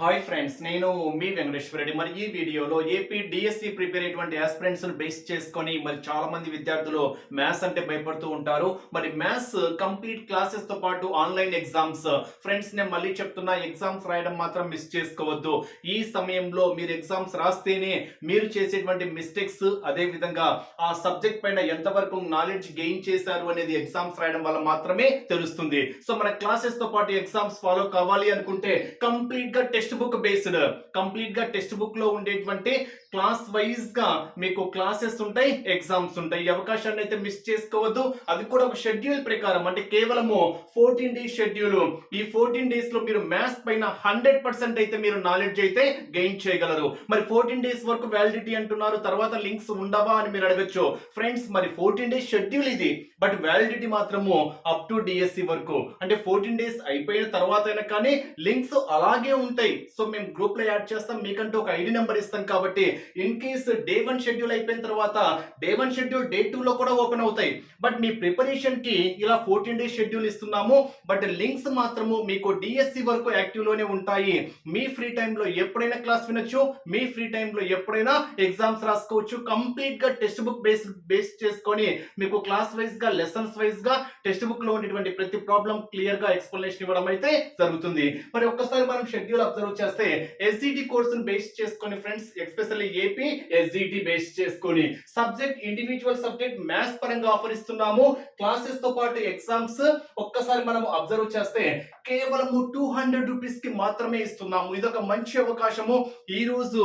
Hi friends నేను మీ వెంకటేశ్వర రెడ్డి. మరి ఈ వీడియోలో ఏపీ డిఎస్సి ప్రిపేర్ అయినటువంటి ఆస్పిరెంట్స్ బేస్ చేసుకొని మరి చాలా మంది విద్యార్థులు మ్యాథ్స్ అంటే భయపడుతూ ఉంటారు. మరి మ్యాథ్స్ కంప్లీట్ క్లాసెస్తో పాటు ఆన్లైన్ ఎగ్జామ్స్ ఫ్రెండ్స్ నేను మళ్ళీ చెప్తున్నా ఎగ్జామ్స్ రాయడం మాత్రం మిస్ చేసుకోవద్దు. ఈ సమయంలో మీరు ఎగ్జామ్స్ రాస్తేనే మీరు చేసేటువంటి మిస్టేక్స్ అదే విధంగా ఆ సబ్జెక్ట్ పైన ఎంతవరకు నాలెడ్జ్ గెయిన్ చేశారు అనేది ఎగ్జామ్స్ రాయడం వల్ల మాత్రమే తెలుస్తుంది. సో మన క్లాసెస్తో పాటు ఎగ్జామ్స్ ఫాలో కావాలి అనుకుంటే కంప్లీట్గా టెక్స్ట్ బుక్ బేస్డ్. కంప్లీట్గా టెక్స్ట్ బుక్లో ఉండేటువంటి క్లాస్ వైజ్గా మీకు క్లాసెస్ ఉంటాయి ఎగ్జామ్స్ ఉంటాయి. ఈ అవకాశాన్ని అయితే మిస్ చేసుకోవద్దు. అది కూడా ఒక షెడ్యూల్ ప్రకారం. అంటే కేవలము ఫోర్టీన్ డేస్ షెడ్యూల్. ఈ ఫోర్టీన్ డేస్లో మీరు మ్యాథ్స్ పైన హండ్రెడ్ పర్సెంట్ అయితే మీరు నాలెడ్జ్ అయితే గెయిన్ చేయగలరు. మరి ఫోర్టీన్ డేస్ వరకు వ్యాలిడిటీ అంటున్నారు. తర్వాత లింక్స్ ఉండవా అని మీరు అడగచ్చు. ఫ్రెండ్స్ మరి ఫోర్టీన్ డేస్ షెడ్యూల్ ఇది. బట్ వ్యాలిడిటీ మాత్రము అప్ టు డిఎస్సి వరకు. అంటే ఫోర్టీన్ డేస్ అయిపోయిన తర్వాత అయినా కానీ లింక్స్ అలాగే ఉంటాయి. సో మేము గ్రూప్లో యాడ్ చేస్తాం మీకంటూ ఒక ఐడి నెంబర్ ఇస్తాం కాబట్టి in case day one schedule అయిపోయిన తర్వాత day one schedule day two లో కూడా ఓపెన్ అవుతాయి. బట్ మీ ప్రిపరేషన్కి ఇలా ఫోర్టీన్ డేస్ షెడ్యూల్ ఇస్తున్నాము బట్ లింక్స్ మాత్రము మీకు డిఎస్సి వరకు యాక్టివ్లోనే ఉంటాయి. మీ ఫ్రీ టైంలో ఎప్పుడైనా క్లాస్ వినొచ్చు మీ ఫ్రీ టైంలో ఎప్పుడైనా ఎగ్జామ్స్ రాసుకోవచ్చు. కంప్లీట్గా టెక్స్ట్ బుక్ బేస్ బేస్ చేసుకొని మీకు క్లాస్ వైజ్గా లెసన్స్ వైజ్గా టెక్స్ట్ బుక్లో ఉన్నటువంటి ప్రతి ప్రాబ్లం క్లియర్గా ఎక్స్ప్లెనేషన్ ఇవ్వడం అయితే జరుగుతుంది. మరి ఒక్కసారి మనం షెడ్యూల్ అబ్జర్వ్ చేస్తే ఎస్జిటి కోర్సును బేస్ చేసుకొని friends especially AP SGT base చేసుకొని సబ్జెక్ట్ ఇండివిజువల్ సబ్జెక్ట్ మ్యాథ్స్ పరంగా ఆఫర్ ఇస్తున్నాము. క్లాసెస్తో పాటు ఎగ్జామ్స్ ఒక్కసారి మనం అబ్జర్వ్ చేస్తే కేవలం టూ హండ్రెడ్ రూపీస్కి మాత్రమే ఇస్తున్నాము. ఇది ఒక మంచి అవకాశము. ఈ రోజు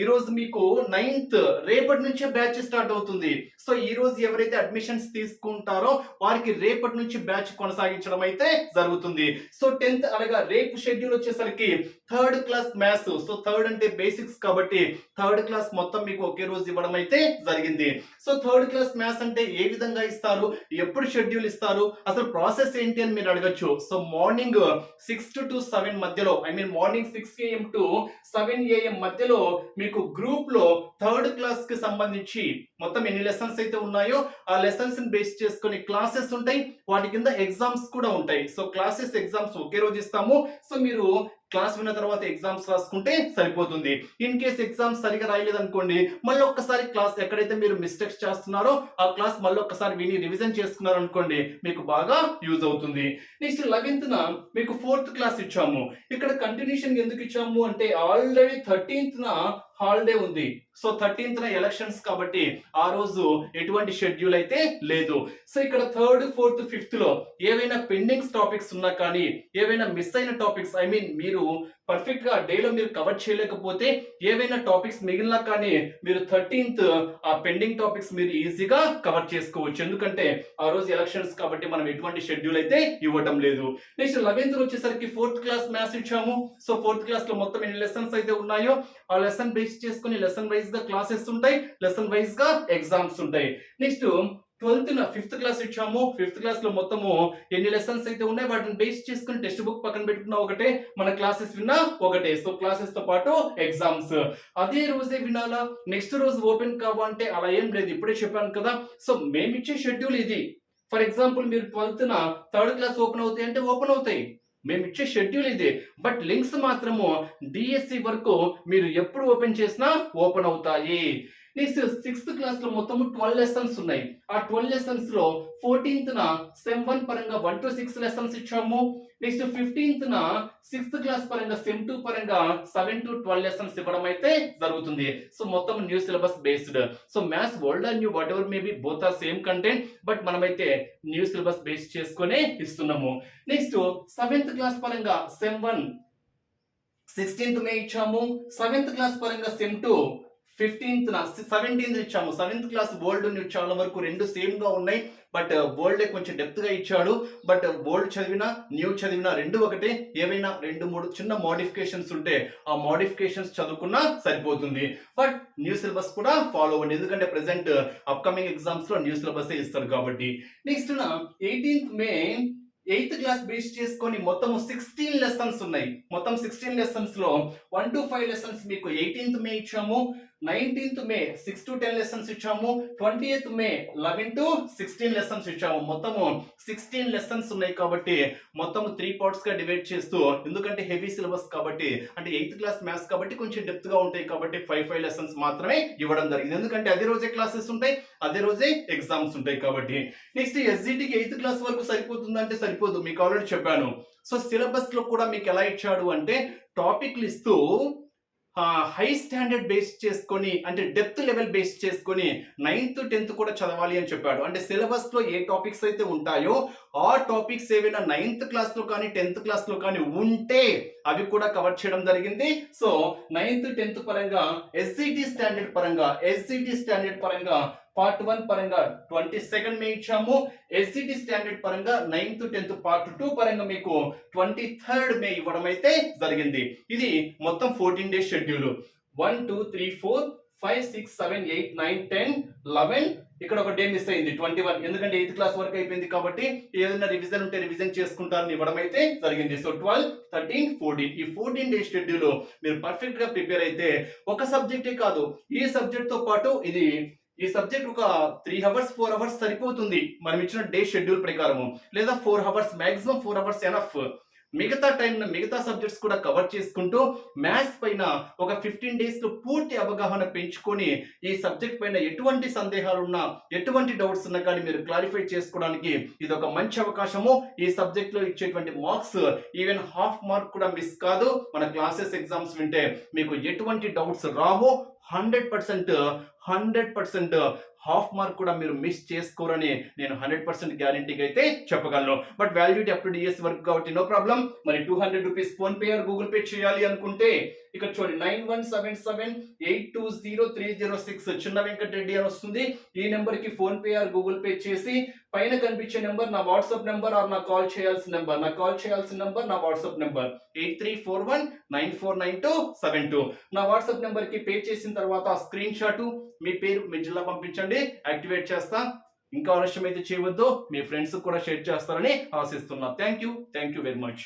ఈ రోజు మీకు నైన్త్ రేపటి నుంచే బ్యాచ్ స్టార్ట్ అవుతుంది. సో ఈ రోజు ఎవరైతే అడ్మిషన్స్ తీసుకుంటారో వారికి రేపటి నుంచి బ్యాచ్ కొనసాగించడం అయితే జరుగుతుంది. సో టెన్త్ అనగా రేపు షెడ్యూల్ వచ్చేసరికి third class maths. So third అంటే బేసిక్స్ కాబట్టి థర్డ్ క్లాస్ మొత్తం మీకు ఒకే రోజు ఇవ్వడం అయితే జరిగింది. సో థర్డ్ క్లాస్ మ్యాథ్స్ అంటే ఏ విధంగా ఇస్తారు? ఎప్పుడు షెడ్యూల్ ఇస్తారు? అసలు ప్రాసెస్ ఏంటి అని మీరు అడగచ్చు. So morning six to seven మధ్యలో I mean morning six AM to seven AM మధ్యలో మీకు గ్రూప్లో థర్డ్ క్లాస్కి సంబంధించి మొత్తం ఎన్ని లెసన్స్ అయితే ఉన్నాయో ఆ లెసన్స్ని బేస్ చేసుకుని క్లాసెస్ ఉంటాయి. వాటి కింద ఎగ్జామ్స్ కూడా ఉంటాయి. సో క్లాసెస్ ఎగ్జామ్స్ ఒకే రోజు ఇస్తాము. సో మీరు క్లాస్ విన్న తర్వాత ఎగ్జామ్స్ రాసుకుంటే సరిపోతుంది. ఇన్ కేస్ ఎగ్జామ్స్ సరిగా రాయలేదు అనుకోండి మళ్ళీ ఒక్కసారి క్లాస్ ఎక్కడైతే మీరు మిస్టేక్స్ చేస్తున్నారో ఆ క్లాస్ మళ్ళీ ఒక్కసారి విని రివిజన్ చేసుకున్నారు అనుకోండి మీకు బాగా యూజ్ అవుతుంది. నెక్స్ట్ లెవెన్త్ న మీకు ఫోర్త్ క్లాస్ ఇచ్చాము. ఇక్కడ కంటిన్యూషన్ ఎందుకు ఇచ్చాము అంటే ఆల్రెడీ థర్టీన్త్ హాలిడే ఉంది. సో థర్టీన్త్ ఎలక్షన్స్ కాబట్టి ఆ రోజు ఎటువంటి షెడ్యూల్ అయితే లేదు. సో ఇక్కడ థర్డ్ ఫోర్త్ ఫిఫ్త్లో ఏవైనా పెండింగ్స్ టాపిక్స్ ఉన్నా కానీ ఏవైనా మిస్ అయిన టాపిక్స్ ఐ మీన్ మీరు పర్ఫెక్ట్గా డేలో మీరు కవర్ చేయలేకపోతే ఏవైనా టాపిక్స్ మిగిలినా కానీ మీరు థర్టీన్త్ ఆ పెండింగ్ టాపిక్స్ మీరు ఈజీగా కవర్ చేసుకోవచ్చు. ఎందుకంటే ఆ రోజు ఎలక్షన్స్ కాబట్టి మనం ఎటువంటి షెడ్యూల్ అయితే ఇవ్వటం లేదు. నెక్స్ట్ లెవెన్త్ వచ్చేసరికి ఫోర్త్ క్లాస్ మ్యాథ్స్ ఇచ్చాము. సో ఫోర్త్ క్లాస్లో మొత్తం ఎన్ని లెసన్స్ అయితే ఉన్నాయో ఆ లెసన్ బేస్ చేసుకుని లెసన్ వైజ్గా క్లాసెస్ ఉంటాయి లెసన్ వైజ్గా ఎగ్జామ్స్ ఉంటాయి. నెక్స్ట్ ట్వెల్త్ ఫిఫ్త్ క్లాస్ ఇచ్చాము. ఫిఫ్త్ క్లాస్లో మొత్తము ఎన్ని లెసన్స్ అయితే ఉన్నాయి వాటిని బేస్ చేసుకుని టెక్స్ట్ బుక్ పక్కన పెట్టుకున్న ఒకటే మన క్లాసెస్ విన్నా ఒకటే. సో క్లాసెస్తో పాటు ఎగ్జామ్స్ అదే రోజే వినాలా? నెక్స్ట్ రోజు ఓపెన్ కావాలంటే అలా ఏం లేదు. ఇప్పుడే చెప్పాను కదా. సో మేము ఇచ్చే షెడ్యూల్ ఇది. ఫర్ ఎగ్జాంపుల్ మీరు ట్వెల్త్ న థర్డ్ క్లాస్ ఓపెన్ అవుతాయి అంటే ఓపెన్ అవుతాయి. మేము ఇచ్చే షెడ్యూల్ ఇది. బట్ లింక్స్ మాత్రము డిఎస్సి వరకు మీరు ఎప్పుడు ఓపెన్ చేసినా ఓపెన్ అవుతాయి. నెక్స్ట్ సిక్స్త్ క్లాస్లో మొత్తం ట్వెల్వ్ లెసన్స్ ఉన్నాయి. ఆ ట్వెల్వ్ లెసన్స్లో ఫోర్టీన్త్ న సెమ్ వన్ పరంగా వన్ టు సిక్స్ లెసన్స్ ఇచ్చాము. నెక్స్ట్ ఫిఫ్టీన్త్ న సిక్స్త్ క్లాస్ పరంగా సెమ్ టూ పరంగా సెవెన్ టు ట్వెల్వ్ లెసన్స్ ఇవ్వడం అయితే జరుగుతుంది. సో మొత్తం new syllabus based so maths old and new whatever maybe both are same content but మనమైతే న్యూ సిలబస్ బేస్ చేసుకునే ఇస్తున్నాము. నెక్స్ట్ సెవెంత్ క్లాస్ పరంగా సెమ్ వన్ సిక్స్టీన్త్ మే ఇచ్చాము. సెవెంత్ క్లాస్ పరంగా సెమ్ టూ ఫిఫ్టీన్త్ సెవెంటీన్త్ ఇచ్చాము. Seventh class old నుండి చాలా వరకు రెండు సేమ్గా ఉన్నాయి. బట్ వరల్డ్ uh, కొంచెం డెప్త్గా ఇచ్చాడు. బట్ వరల్డ్ uh, చదివినా న్యూ చదివినా రెండు ఒకటే. ఏవైనా రెండు మూడు చిన్న మోడిఫికేషన్స్ ఉంటే ఆ మోడిఫికేషన్స్ చదువుకున్నా సరిపోతుంది. బట్ న్యూ సిలబస్ కూడా ఫాలో అవ్వండి. ఎందుకంటే ప్రెసెంట్ అప్కమింగ్ ఎగ్జామ్స్లో న్యూ సిలబస్ ఇస్తారు కాబట్టి. Next eighteenth May eighth class base చేసుకొని మొత్తం సిక్స్టీన్ లెసన్స్ ఉన్నాయి. మొత్తం సిక్స్టీన్ లెసన్స్లో వన్ టు ఫైవ్ లెసన్స్ మీకు ఎయిటీన్త్ మే ఇచ్చాము. Nineteenth May six to ten lessons ఇచ్చాము. Twenty eighth May eleven to sixteen lessons ఇచ్చాము. మొత్తము సిక్స్టీన్ లెసన్స్ ఉన్నాయి కాబట్టి మొత్తం త్రీ పార్ట్స్గా డివైడ్ చేస్తూ ఎందుకంటే హెవీ సిలబస్ కాబట్టి అంటే ఎయిత్ క్లాస్ మ్యాథ్స్ కాబట్టి కొంచెం డెప్త్గా ఉంటాయి కాబట్టి ఫైవ్ ఫైవ్ లెసన్స్ మాత్రమే ఇవ్వడం జరిగింది. ఎందుకంటే అదే రోజే క్లాసెస్ ఉంటాయి అదే రోజే ఎగ్జామ్స్ ఉంటాయి కాబట్టి. నెక్స్ట్ ఎస్జిటికి ఎయిత్ క్లాస్ వరకు సరిపోతుందంటే సరిపోదు మీకు ఆల్రెడీ చెప్పాను. సో సిలబస్లో కూడా మీకు ఎలా ఇచ్చాడు అంటే టాపిక్లు ఇస్తూ హై స్టాండర్డ్ బేస్ చేసుకొని అంటే డెప్త్ లెవెల్ బేస్ చేసుకొని నైన్త్ టెన్త్ కూడా చదవాలి అని చెప్పాడు. అంటే సిలబస్లో ఏ టాపిక్స్ అయితే ఉంటాయో ఆ టాపిక్స్ ఏవైనా నైన్త్ క్లాస్లో కానీ టెన్త్ క్లాస్లో కానీ ఉంటే అవి కూడా కవర్ చేయడం జరిగింది. సో నైన్త్ టెన్త్ పరంగా ఎస్సిటి స్టాండర్డ్ పరంగా ఎస్సిటి స్టాండర్డ్ పరంగా పార్ట్ వన్ పరంగా ట్వంటీ సెకండ్ మే ఇచ్చాము. ఎస్సిటి స్టాండర్డ్ పరంగా నైన్త్ టెన్త్ పార్ట్ టూ పరంగా మీకు ట్వంటీ థర్డ్ మే ఇవ్వడం అయితే జరిగింది. ఇది మొత్తం fourteen days schedule one two three four five six seven eight nine ten eleven ఇక్కడ ఒక డే మిస్ అయింది ట్వంటీ వన్ ఎందుకంటే ఎయిత్ క్లాస్ వరకు అయిపోయింది కాబట్టి ఏదైనా రివిజన్ ఉంటే రివిజన్ చేసుకుంటారని ఇవ్వడం అయితే జరిగింది. సో ట్వెల్వ్ థర్టీన్ ఫోర్టీన్ ఈ ఫోర్టీన్ డేస్ షెడ్యూల్ మీరు పర్ఫెక్ట్గా ప్రిపేర్ అయితే ఒక సబ్జెక్టే కాదు ఈ సబ్జెక్ట్తో పాటు ఇది ఈ సబ్జెక్ట్ ఒక త్రీ అవర్స్ ఫోర్ అవర్స్ సరిపోతుంది. మనం ఇచ్చిన డే షెడ్యూల్ ప్రకారము. లేదా four hours maximum four hours enough మిగతా టైం మిగతా సబ్జెక్ట్స్ కూడా కవర్ చేసుకుంటూ మ్యాథ్స్ పైన ఒక ఫిఫ్టీన్ డేస్లో పూర్తి అవగాహన పెంచుకొని ఈ సబ్జెక్ట్ పైన ఎటువంటి సందేహాలు ఉన్నా ఎటువంటి డౌట్స్ ఉన్నా కానీ మీరు క్లారిఫై చేసుకోవడానికి ఇది ఒక మంచి అవకాశము. ఈ సబ్జెక్ట్లో ఇచ్చేటువంటి మార్క్స్ ఈవెన్ హాఫ్ మార్క్ కూడా మిస్ కాదు. మన క్లాసెస్ ఎగ్జామ్స్ వింటే మీకు ఎటువంటి డౌట్స్ రావు. Hundred percent hundred percent half mark కూడా మీరు మిస్ చేసుకోరని నేను హండ్రెడ్ పర్సెంట్ గ్యారంటీగా అయితే చెప్పగలను. But validity up to DS work కాబట్టి నో ప్రాబ్లం. మరి two hundred rupees PhonePe or Google Pay చేయాలి అనుకుంటే ఇక్కడ చూడండి nine one seven seven eight two zero three zero six చిన్న వెంకటరెడ్డి అని వస్తుంది. ఈ నెంబర్కి PhonePe or Google Pay చేసి పైన కనిపించే నెంబర్ నా వాట్సాప్ నెంబర్ ఆర్ నా కాల్ చేయాల్సిన నెంబర్. నా కాల్ చేయాల్సిన నెంబర్ నా WhatsApp number. Eight three four one nine four nine two seven two. నా వాట్సాప్ నెంబర్కి పే చేసిన తర్వాత ఆ స్క్రీన్ షాట్ మీ పేరు మీ జిల్లా పంపించండి. యాక్టివేట్ చేస్తా. ఇంకా ఆలస్యం అయితే చేయవద్దు. మీ ఫ్రెండ్స్ కూడా షేర్ చేస్తారని ఆశిస్తున్నా. Thank you. Thank you very much.